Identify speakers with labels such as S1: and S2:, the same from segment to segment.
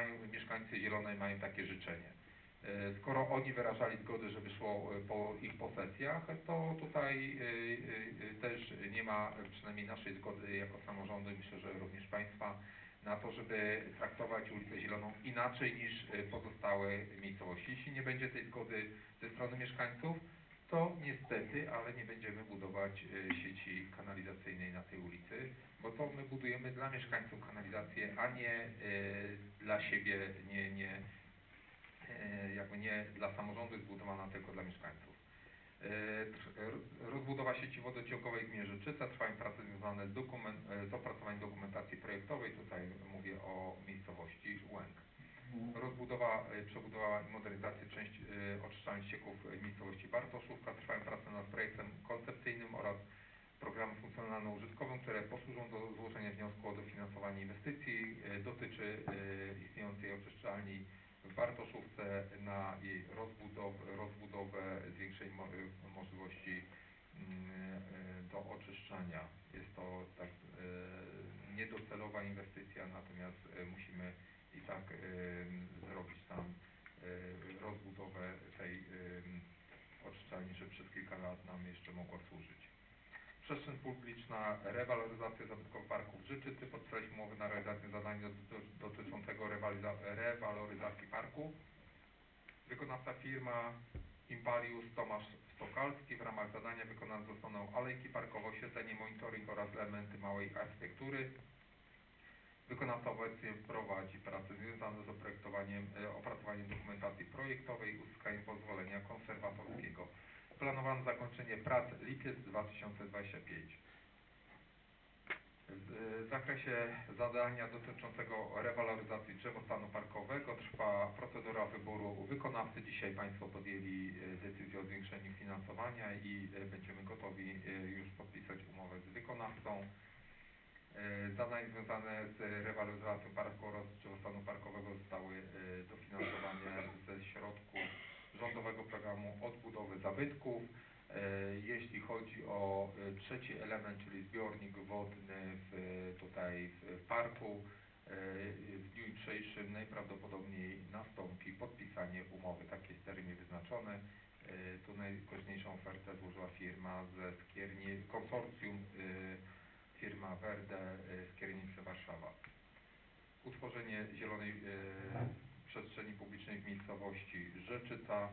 S1: mają, mieszkańcy Zielonej mają takie życzenie. E, Skoro oni wyrażali zgodę, żeby szło e, po ich posesjach, to tutaj e, też nie ma przynajmniej naszej zgody jako samorządu i myślę, że również Państwa na to, żeby traktować ulicę Zieloną inaczej niż pozostałe miejscowości. Jeśli nie będzie tej zgody ze strony mieszkańców, to ale nie będziemy budować e, sieci kanalizacyjnej na tej ulicy, bo to my budujemy dla mieszkańców kanalizację, a nie e, dla siebie, nie, nie, e, jakby nie dla samorządu jest budowana tylko dla mieszkańców. Rozbudowa sieci wodociągowej w Mierzyczyce, trwają prace związane z, dokument, z opracowaniem dokumentacji projektowej, tutaj mówię o miejscowości Łęk. Rozbudowa, e, przebudowa i modernizacja części oczyszczalni ścieków miejscowości Bartoszówka, trwają prace nad projektem koncepcyjnym oraz programem funkcjonalno-użytkowym, które posłużą do złożenia wniosku o dofinansowanie inwestycji. E, Dotyczy e, istniejącej oczyszczalni w Bartoszówce na jej rozbudowę, rozbudowę zwiększenia mo, e, możliwości mm, e, do oczyszczania. Jest to tak niedocelowa inwestycja, natomiast musimy i tak zrobić tam rozbudowę tej oczyszczalni, żeby przez kilka lat nam jeszcze mogła służyć. Przestrzeń publiczna, rewaloryzacja zabytkowych parków Życzycy. Podpisaliśmy umowę na realizację zadania doty- dotyczącego rewaloryzacji parku. Wykonawca firma Imparius Tomasz Stokalski. W ramach zadania wykonane zostaną alejki parkowe, oświetlenie, monitoring oraz elementy małej architektury. Wykonawca obecnie prowadzi prace związane z e, opracowaniem dokumentacji projektowej i uzyskaniem pozwolenia konserwatorskiego. Planowane zakończenie prac lipiec 2025. W w zakresie zadania dotyczącego rewaloryzacji drzewostanu parkowego trwa procedura wyboru wykonawcy. Dzisiaj Państwo podjęli e, decyzję o zwiększeniu finansowania i e, będziemy gotowi już podpisać umowę z wykonawcą. Zadania związane z rewaloryzacją parku oraz drzewostanu parkowego zostały dofinansowane rządowego programu odbudowy zabytków. E, Jeśli chodzi o e, trzeci element, czyli zbiornik wodny w, tutaj w parku, e, w dniu jutrzejszym najprawdopodobniej nastąpi podpisanie umowy. Tak jest termin wyznaczony. Tu najkorzystniejszą ofertę złożyła firma ze Skiernie, konsorcjum firma Verde e, Skierniewice Warszawa. Utworzenie zielonej e, przestrzeni publicznej w miejscowości Rzeczyca.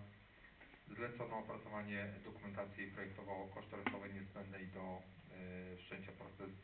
S1: Zlecono opracowanie dokumentacji projektowo-kosztorysowej niezbędnej do e, wszczęcia procesu